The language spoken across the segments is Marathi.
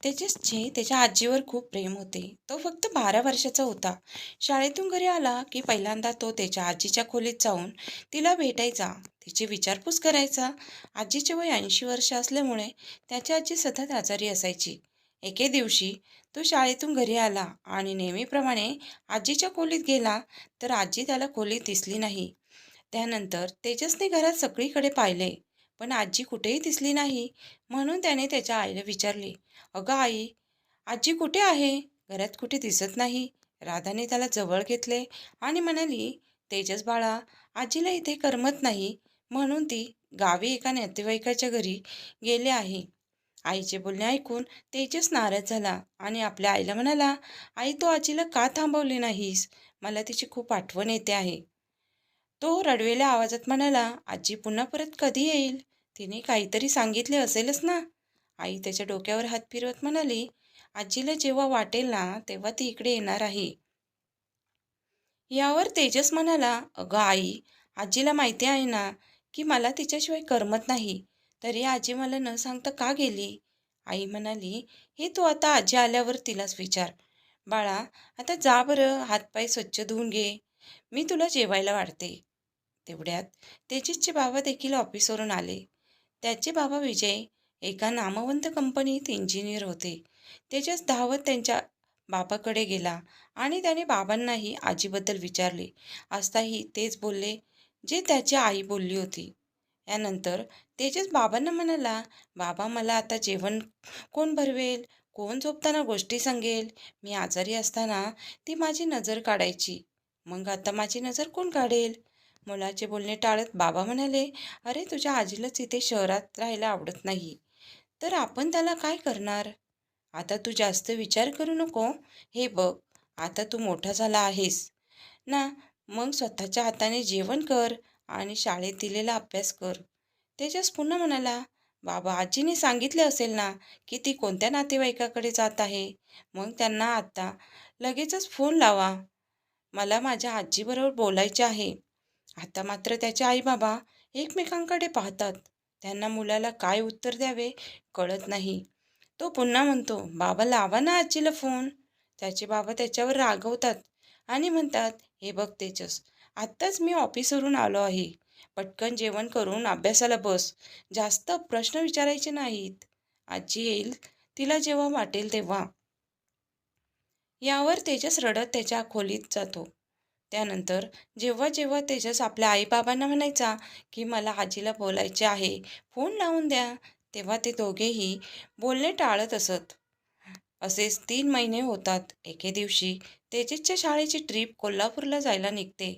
तेजसचे त्याच्या आजीवर खूप प्रेम होते. तो फक्त बारा वर्षाचा होता. शाळेतून घरी आला की पहिल्यांदा तो त्याच्या आजीच्या खोलीत जाऊन तिला भेटायचा. तिची विचारपूस करायचा. आजीचे वय ऐंशी वर्ष असल्यामुळे त्याची आजी सतत आजारी असायची. एके दिवशी तो शाळेतून घरी आला आणि नेहमीप्रमाणे आजीच्या खोलीत गेला तर आजी त्याला खोलीत दिसली नाही. त्यानंतर तेजसने घरात सगळीकडे पाहिले. पण आजी कुठेही दिसली नाही. म्हणून त्याने त्याच्या आईला विचारले अगं आई आजी कुठे आहे? घरात कुठे दिसत नाही. राधाने त्याला जवळ घेतले आणि म्हणाली तेजस बाळा आजीला इथे करमत नाही. म्हणून ती गावी एका नातेवाईकाच्या घरी गेले आहे. आईचे बोलणे ऐकून तेजस नाराज झाला आणि आपल्या आईला म्हणाला आई तो आजीला का थांबवली नाहीस? मला तिची खूप आठवण येते आहे. तो रडवेल्या आवाजात म्हणाला आजी पुन्हा परत कधी येईल? तिने काहीतरी सांगितले असेलच ना. आई त्याच्या डोक्यावर हात फिरवत म्हणाली आजीला जेव्हा वाटेल ना तेव्हा ती इकडे येणार आहे. यावर तेजस म्हणाला अगं आई आजीला माहिती आहे ना की मला तिच्याशिवाय करमत नाही. तरी आजी मला न सांगता का गेली? आई म्हणाली हे तू आता आजी आल्यावर तिलाच विचार. बाळा आता जा बरं हातपाय स्वच्छ धुवून घे. मी तुला जेवायला वाढते. तेवढ्यात तेजसचे बाबा देखील ऑफिसवरून आले. त्याचे बाबा विजय एका नामवंत कंपनीत इंजिनियर होते. त्याच्याच धावत त्यांच्या बाबाकडे गेला आणि त्याने बाबांनाही आजीबद्दल विचारले. असताही तेच बोलले जे त्याची आई बोलली होती. यानंतर तेजस बाबांना म्हणाला बाबा मला आता जेवण कोण भरवेल? कोण झोपताना गोष्टी सांगेल? मी आजारी असताना ती माझी नजर काढायची. मग आता माझी नजर कोण काढेल? मुलाचे बोलणे टाळत बाबा म्हणाले अरे तुझ्या आजीलाच इथे शहरात राहायला आवडत नाही. तर आपण त्याला काय करणार? आता तू जास्त विचार करू नको. हे बघ आता तू मोठा झाला आहेस. ना मग स्वतःच्या हाताने जेवण कर आणि शाळेत दिलेला अभ्यास कर. तेजस पुन्हा म्हणाला बाबा आजीने सांगितले असेल ना की ती कोणत्या नातेवाईकाकडे जात आहे? मग त्यांना आता लगेचच फोन लावा. मला माझ्या आजीबरोबर बोलायचे आहे. आता मात्र त्याचे आई बाबा एकमेकांकडे पाहतात. त्यांना मुलाला काय उत्तर द्यावे कळत नाही. तो पुन्हा म्हणतो बाबा लावा ना आजीला फोन. त्याचे बाबा त्याच्यावर रागवतात आणि म्हणतात हे बघ तेजस आत्ताच मी ऑफिसवरून आलो आहे. पटकन जेवण करून अभ्यासाला बस. जास्त प्रश्न विचारायचे नाहीत. आजी येईल तिला जेव्हा वाटेल तेव्हा. यावर तेजस रडत त्याच्या खोलीत जातो. त्यानंतर जेव्हा जेव्हा तेजस आपल्या आईबाबांना म्हणायचा की मला आजीला बोलायचे आहे फोन लावून द्या तेव्हा ते दोघेही बोलणे टाळत असत. असेच तीन महिने होतात. एके दिवशी तेजसच्या शाळेची ट्रीप कोल्हापूरला जायला निघते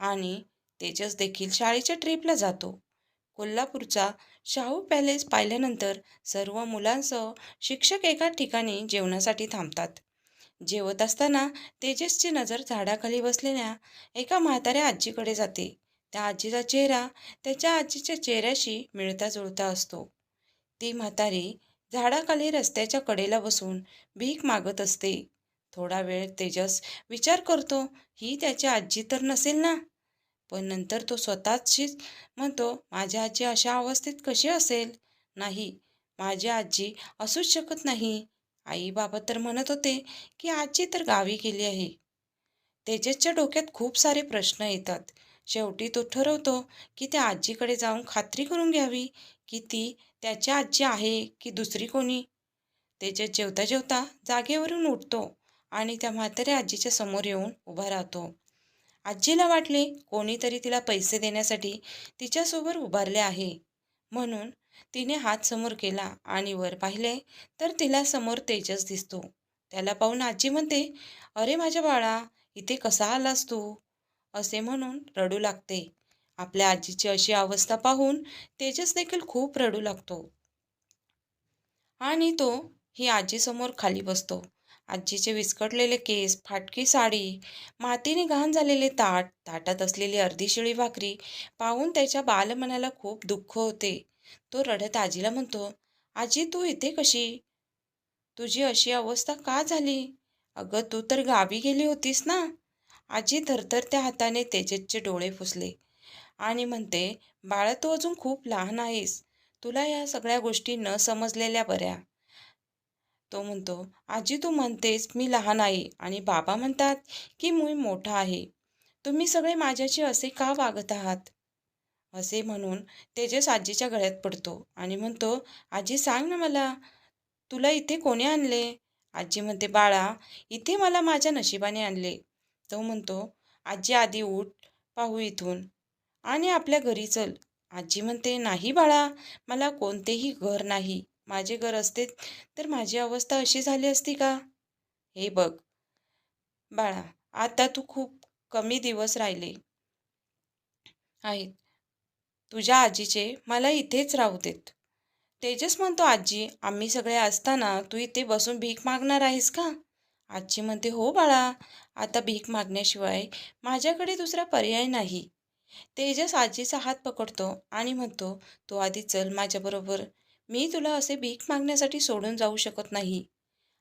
आणि तेजस देखील शाळेच्या ट्रीपला जातो. कोल्हापूरचा शाहू पॅलेस पाहिल्यानंतर सर्व मुलांसह शिक्षक एका ठिकाणी जेवणासाठी थांबतात. जेवत असताना तेजसची नजर झाडाखाली बसलेल्या एका म्हाताऱ्या आजीकडे जाते. त्या आजीचा चेहरा त्याच्या आजीच्या चेहऱ्याशी मिळता जुळता असतो. ती म्हातारी झाडाखाली रस्त्याच्या कडेला बसून भीक मागत असते. थोडा वेळ तेजस विचार करतो ही त्याची आजी तर नसेल ना? पण नंतर तो स्वतःशीच म्हणतो माझी आजी अशा अवस्थेत कशी असेल? नाही माझी आजी असूच शकत नाही. आई बाबा तर म्हणत होते की आजी तर गावी गेली आहे. तेजसच्या डोक्यात खूप सारे प्रश्न येतात. शेवटी तो ठरवतो की त्या आजीकडे जाऊन खात्री करून घ्यावी की ती त्याची आजी आहे की दुसरी कोणी. तेजस जेवता जेवता जागेवरून उठतो आणि त्या म्हाताऱ्या आजीच्या समोर येऊन उभा राहतो. आजीला वाटले कोणीतरी तिला पैसे देण्यासाठी तिच्यासोबत उभारले आहे. म्हणून तिने हात समोर केला आणि वर पाहिले तर तिला समोर तेजस दिसतो. त्याला पाहून आजी म्हणते अरे माझ्या बाळा इथे कसा आलास तू? असे म्हणून रडू लागते. आपल्या आजीची अशी अवस्था पाहून तेजस देखील खूप रडू लागतो. आणि तो ही आजीसमोर खाली बसतो. आजीचे विस्कटलेले केस फाटकी साडी मातीने घाण झालेले ताट ताटात असलेली अर्धी शिळी भाकरी पाहून त्याच्या बालमनाला खूप दुःख होते. तो रडत आजीला म्हणतो आजी तू इथे कशी? तुझी अशी अवस्था का झाली? अगं तू तर गावी गेली होतीस ना? आजी थरथरत्या हाताने तेजसचे डोळे पुसले आणि म्हणते बाळा तू अजून खूप लहान आहेस. तुला या सगळ्या गोष्टी न समजलेल्या बऱ्या. तो म्हणतो आजी तू म्हणतेस मी लहान आहे आणि बाबा म्हणतात की मी मोठा आहे. तुम्ही सगळे माझ्याशी असे का वागत आहात? असे म्हणून तेजस आजीच्या गळ्यात पडतो आणि म्हणतो आजी सांग ना मला तुला इथे कोणी आणले? आजी म्हणते बाळा इथे मला माझ्या नशिबाने आणले. तो म्हणतो आजी आधी उठ पाहू इथून आणि आपल्या घरी चल. आजी म्हणते नाही बाळा मला कोणतेही घर नाही. माझे घर असते तर माझी अवस्था अशी झाली असती का? हे बघ बाळा आता तू खूप कमी दिवस राहिले. आहेत तुझ्या आजीचे मला इथेच राहू देत. तेजस म्हणतो आजी आम्ही सगळे असताना तू इथे बसून भीक मागणार आहेस का? आजी म्हणते हो बाळा आता भीक मागण्याशिवाय माझ्याकडे दुसरा पर्याय नाही. तेजस आजीचा हात पकडतो आणि म्हणतो तू आधी चल माझ्याबरोबर. मी तुला असे भीक मागण्यासाठी सोडून जाऊ शकत नाही.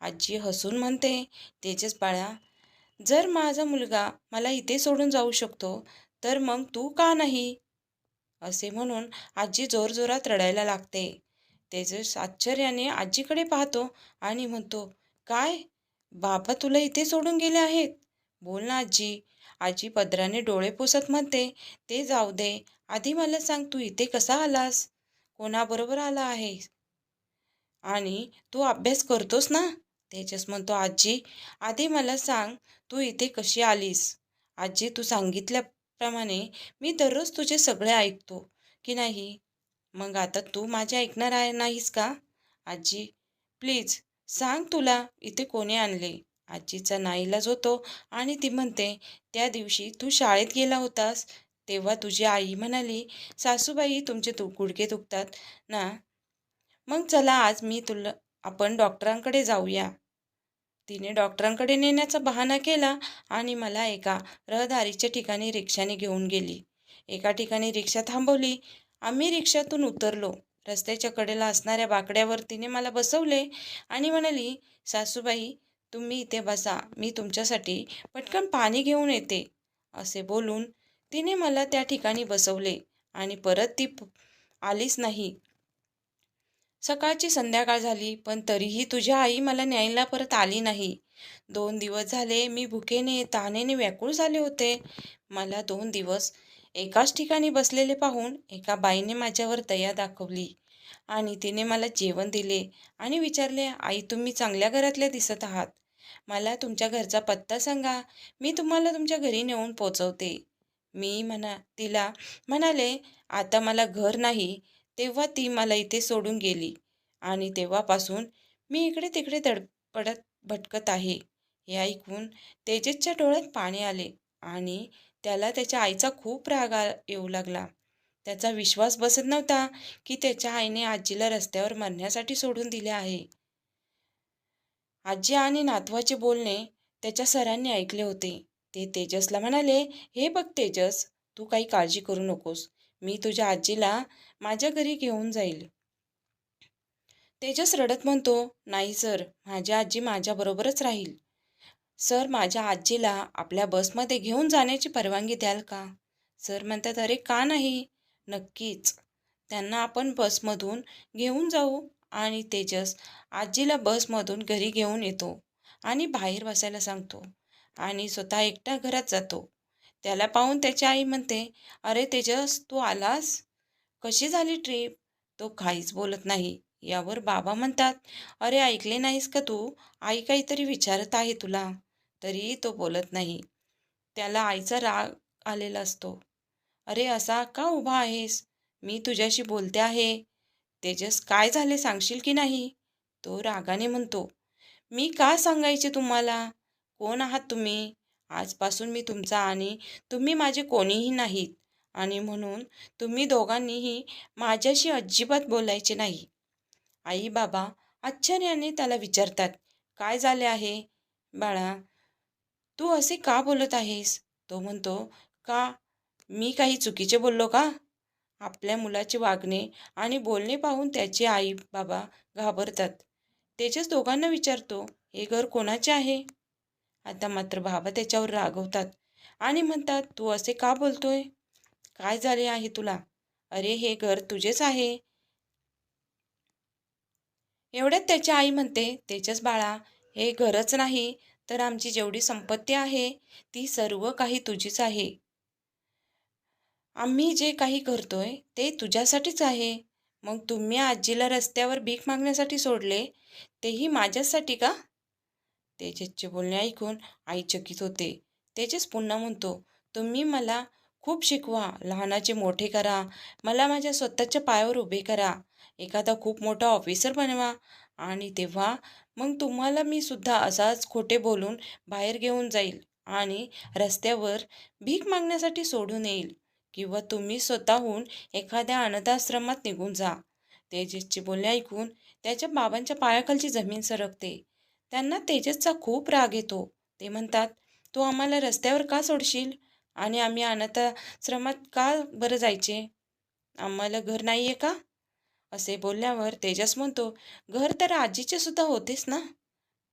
आजी हसून म्हणते तेजस बाळा जर माझा मुलगा मला इथे सोडून जाऊ शकतो तर मग तू का नाही? असे म्हणून आजी जोरजोरात रडायला लागते. तेजस आश्चर्याने आजीकडे पाहतो आणि म्हणतो काय? बाबा तुला इथे सोडून गेले आहेत? बोल ना आजी. आजी पदराने डोळे पुसत म्हणते ते जाऊ दे. आधी मला सांग तू इथे कसा आलास? कोणाबरोबर आला आहेस? आणि तू अभ्यास करतोस ना? तेजस म्हणतो आजी आधी मला सांग तू इथे कशी आलीस? आजी तू सांगितल्या प्रमाणे मी दररोज तुझे सगळे ऐकतो की नाही? मग आता तू माझे ऐकणार आहे नाहीस का? आजी प्लीज सांग तुला इथे कोणी आणले? आजीचा नाईलाज होतो आणि ती म्हणते त्या दिवशी तू शाळेत गेला होतास तेव्हा तुझी आई म्हणाली सासूबाई तुमचे तु गुडघे दुखतात ना? मग चला आज मी तुला आपण डॉक्टरांकडे जाऊया. तिने डॉक्टरांकडे नेण्याचा बहाणा केला आणि मला एका रहदारीच्या ठिकाणी रिक्षाने घेऊन गेली. एका ठिकाणी रिक्षा थांबवली. आम्ही रिक्षातून उतरलो. रस्त्याच्या कडेला असणाऱ्या बाकड्यावर तिने मला बसवले आणि म्हणाली सासूबाई तुम्ही इथे बसा. मी तुमच्यासाठी पटकन पाणी घेऊन येते. असे बोलून तिने मला त्या ठिकाणी बसवले आणि परत ती आलीच नाही. सकाळची संध्याकाळ झाली पण तरीही तुझ्या आई मला न्यायला परत आली नाही. दोन दिवस झाले मी भुकेने तहानेने व्याकुळ झाले होते. मला दोन दिवस एकाच ठिकाणी बसलेले पाहून एका बाईने माझ्यावर दया दाखवली आणि तिने मला जेवण दिले आणि विचारले आई तुम्ही चांगल्या घरातल्या दिसत आहात. मला तुमच्या घरचा पत्ता सांगा. मी तुम्हाला तुमच्या घरी नेऊन पोचवते. मी म्हणा तिला म्हणाले आता मला घर नाही. तेव्हा ती मला इथे सोडून गेली. आणि तेव्हापासून मी इकडे तिकडे तडपडत भटकत आहे. हे ऐकून तेजसच्या डोळ्यात पाणी आले आणि त्याला त्याच्या आईचा खूप राग येऊ लागला. त्याचा विश्वास बसत नव्हता की त्याच्या आईने आजीला रस्त्यावर मरण्यासाठी सोडून दिले आहे. आजी आणि नातवाचे बोलणे त्याच्या सरांनी ऐकले होते. ते तेजसला म्हणाले हे बघ तेजस तू काही काळजी करू नकोस. मी तुझ्या आजीला माझ्या घरी घेऊन जाईल. तेजस रडत म्हणतो नाही सर माझी आजी माझ्याबरोबरच राहील. सर माझ्या आजीला आपल्या बसमध्ये घेऊन जाण्याची परवानगी द्याल का? सर म्हणतात अरे का नाही? नक्कीच. त्यांना आपण बसमधून घेऊन जाऊ. आणि तेजस आजीला बसमधून घरी घेऊन येतो आणि बाहेर बसायला सांगतो आणि स्वतः एकटा घरात जातो. त्याला पाहून त्याची आई म्हणते अरे तेजस तू आलास? कशी झाली ट्रीप तो काहीच बोलत नाही. यावर बाबा म्हणतात अरे ऐकले नाहीस का तू? आई काहीतरी विचारत आहे तुला. तरीही तो बोलत नाही. त्याला आईचा राग आलेला असतो. अरे असा का उभा आहेस? मी तुझ्याशी बोलते आहे. तेजस काय झाले सांगशील की नाही? तो रागाने म्हणतो. मी का सांगायचे तुम्हाला? कोण आहात तुम्ही? आजपासून मी तुमचा आणि तुम्ही माझे कोणीही नाहीत. आणि म्हणून तुम्ही दोघांनीही माझ्याशी अजिबात बोलायचे नाही. आई बाबा आश्चर्याने त्याला विचारतात काय झाले आहे? बाळा तू असे का बोलत आहेस? तो म्हणतो का मी काही चुकीचे बोललो का? आपल्या मुलाचे वागणे आणि बोलणे पाहून त्याचे आई बाबा घाबरतात. त्याच्याच दोघांना विचारतो हे घर कोणाचे आहे? आता मात्र बाबा त्याच्यावर रागवतात आणि म्हणतात तू असे का बोलतोय? काय झाले आहे तुला? अरे हे घर तुझेच आहे. एवढ्यात त्याची आई म्हणते त्याच्याच बाळा हे घरच नाही तर आमची जेवढी संपत्ती आहे ती सर्व काही तुझीच आहे. आम्ही जे काही करतोय ते तुझ्यासाठीच आहे. मग तुम्ही आजीला रस्त्यावर भीक मागण्यासाठी सोडले तेही माझ्यासाठी का? तेजसचे बोलणे ऐकून आई चकित होते. तेजस पुन्हा म्हणतो तुम्ही मला खूप शिकवा. लहानाचे मोठे करा. मला माझ्या स्वतःच्या पायावर उभे करा. एखादा खूप मोठा ऑफिसर बनवा. आणि तेव्हा मग तुम्हाला मी सुद्धा असाच खोटे बोलून बाहेर घेऊन जाईल आणि रस्त्यावर भीक मागण्यासाठी सोडून येईल. किंवा तुम्ही स्वतःहून एखाद्या अनाथाश्रमात निघून जा. तेजसचे बोलणे ऐकून त्याच्या बाबांच्या पायाखालची जमीन सरकते. त्यांना तेजसचा खूप राग येतो. ते म्हणतात तू आम्हाला रस्त्यावर का सोडशील? आणि आम्ही अनाथाश्रमात का बरं जायचे? आम्हाला घर नाही आहे का? असे बोलल्यावर तेजस म्हणतो घर तर आजीचे सुद्धा होतेच ना?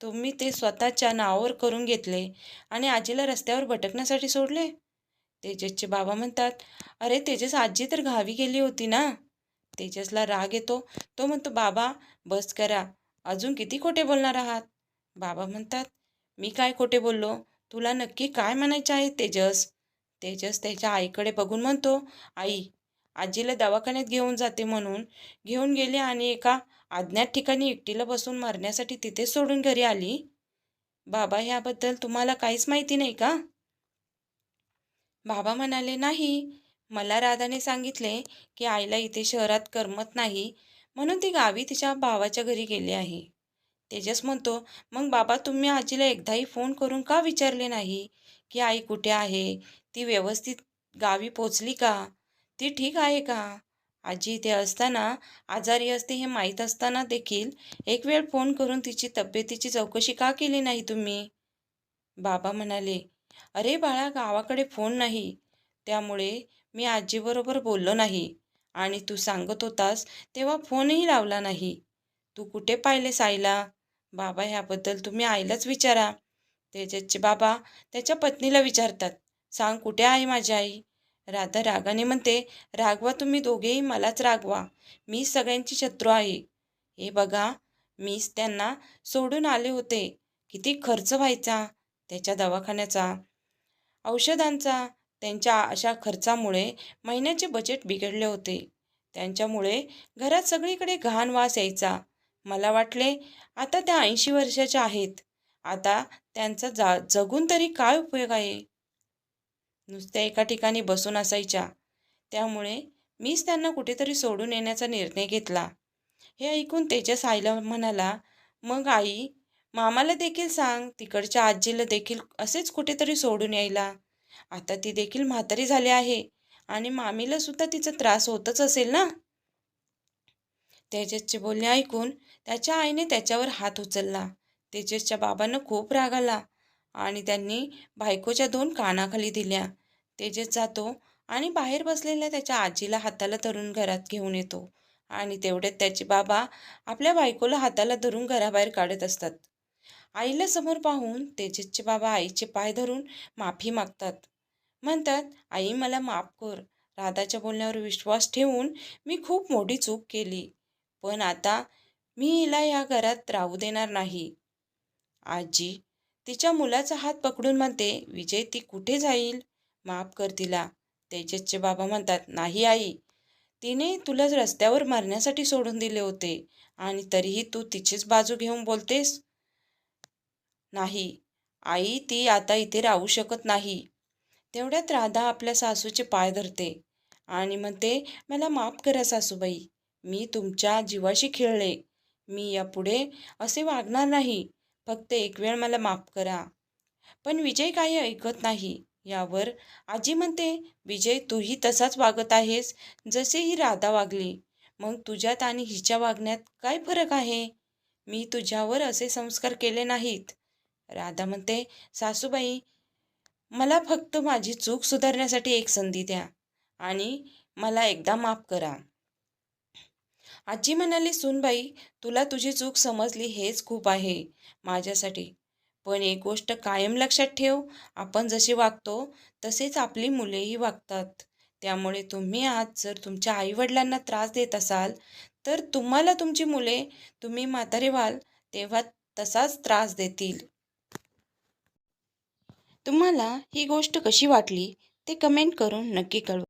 तुम्ही ते स्वतःच्या नावावर करून घेतले आणि आजीला रस्त्यावर भटकण्यासाठी सोडले? तेजसचे बाबा म्हणतात अरे तेजस आजी तर गावी गेली होती ना? तेजसला राग येतो. तो म्हणतो बाबा बस करा. अजून किती खोटे बोलणार आहात? बाबा म्हणतात मी काय खोटे बोललो? तुला नक्की काय म्हणायचे आहे तेजस? तेजस त्याच्या आईकडे बघून म्हणतो आई आजीला दवाखान्यात घेऊन जाते म्हणून. घेऊन गेली आणि एका अज्ञात ठिकाणी एकटीला बसून मरण्यासाठी तिथेच सोडून घरी आली. बाबा ह्याबद्दल तुम्हाला काहीच माहिती नाही का? बाबा म्हणाले नाही. मला राधाने सांगितले की आईला इथे शहरात करमत नाही. म्हणून ती गावी तिच्या भावाच्या घरी गेली आहे. तेजस म्हणतो मग बाबा तुम्ही आजीला एकदाही फोन करून का विचारले नाही? की आई कुठे आहे? ती व्यवस्थित गावी पोचली का? ती ठीक आहे का? आजी इथे असताना आजारी असते हे माहीत असताना देखील एक वेळ फोन करून तिची तब्येतीची चौकशी का केली नाही तुम्ही? बाबा म्हणाले अरे बाळा गावाकडे फोन नाही. त्यामुळे मी आजीबरोबर बोललो नाही. आणि तू सांगत होतास तेव्हा फोनही लावला नाही. तू कुठे पाहिलेस आईला? बाबा ह्याबद्दल तुम्ही आईलाच विचारा. तेजसचे बाबा त्याच्या पत्नीला विचारतात सांग कुठे आहे माझी आई? राधा रागाने म्हणते रागवा तुम्ही दोघेही मलाच रागवा. मी सगळ्यांची शत्रू आहे. हे बघा मीच त्यांना सोडून आले होते. किती खर्च व्हायचा त्याच्या दवाखान्याचा? औषधांचा. त्यांच्या अशा खर्चामुळे महिन्याचे बजेट बिघडले होते. त्यांच्यामुळे घरात सगळीकडे घाण वास यायचा. मला वाटले आता त्या ऐंशी वर्षाच्या आहेत. आता त्यांचा जा जगून तरी काय उपयोग आहे? नुसत्या एका ठिकाणी बसून असायच्या. त्यामुळे मीच त्यांना कुठेतरी सोडून येण्याचा निर्णय घेतला. हे ऐकून तेजस आईला म्हणाला मग आई मामाला देखील सांग तिकडच्या आजीला देखील असेच कुठेतरी सोडून यायला. आता ती देखील म्हातारी झाली आहे आणि मामीला सुद्धा तिचा त्रास होतच असेल ना? तेजसचे बोलणे ऐकून त्याच्या आईने त्याच्यावर हात उचलला. तेजसच्या बाबांना खूप राग आला आणि त्यांनी बायकोच्या दोन कानाखाली दिल्या. तेजस जातो आणि बाहेर बसलेल्या त्याच्या आजीला हाताला धरून घरात घेऊन येतो आणि तेवढ्यात त्याचे बाबा आपल्या बायकोला हाताला धरून घराबाहेर काढत असतात. आईला समोर पाहून तेजसचे बाबा आईचे पाय धरून माफी मागतात. म्हणतात आई मला माफ कर. राधाच्या बोलण्यावर विश्वास ठेवून मी खूप मोठी चूक केली. पण आता मी हिला या घरात राहू देणार नाही. आजी तिच्या मुलाचा हात पकडून म्हणते विजय ती कुठे जाईल? माफ कर तिला. तेजसचे बाबा म्हणतात नाही आई. तिने तुला रस्त्यावर मारण्यासाठी सोडून दिले होते. आणि तरीही तू तिचीच बाजू घेऊन बोलतेस? नाही. आई ती आता इथे राहू शकत नाही. तेवढ्यात राधा आपल्या सासूचे पाय धरते आणि म्हणते मला माफ करा सासूबाई. मी तुमच्या जीवाशी खेळले. मी यापुढे असे वागणार नाही. फक्त एक वेळ मला माफ करा. पण विजय काही ऐकत नाही. यावर आजी म्हणते विजय तूही तसाच वागत आहेस जसे ही राधा वागली. मग तुझ्यात आणि हिच्या वागण्यात काय फरक आहे? मी तुझ्यावर असे संस्कार केले नाहीत. राधा म्हणते सासूबाई मला फक्त माझी चूक सुधारण्यासाठी एक संधी द्या आणि मला एकदा माफ करा. आजी म्हणाली सुनबाई तुला तुझी चूक समजली हेच खूप आहे माझ्यासाठी. पण एक गोष्ट कायम लक्षात ठेव आपण जसे वागतो तसेच आपली मुलेही वागतात. त्यामुळे तुम्ही आज जर तुमच्या आईवडिलांना त्रास देत असाल तर तुम्हाला तुमची मुले तुम्ही म्हातारे व्हाल तेव्हा तसाच त्रास देतील. तुम्हाला ही गोष्ट कशी वाटली ते कमेंट करून नक्की कळवा.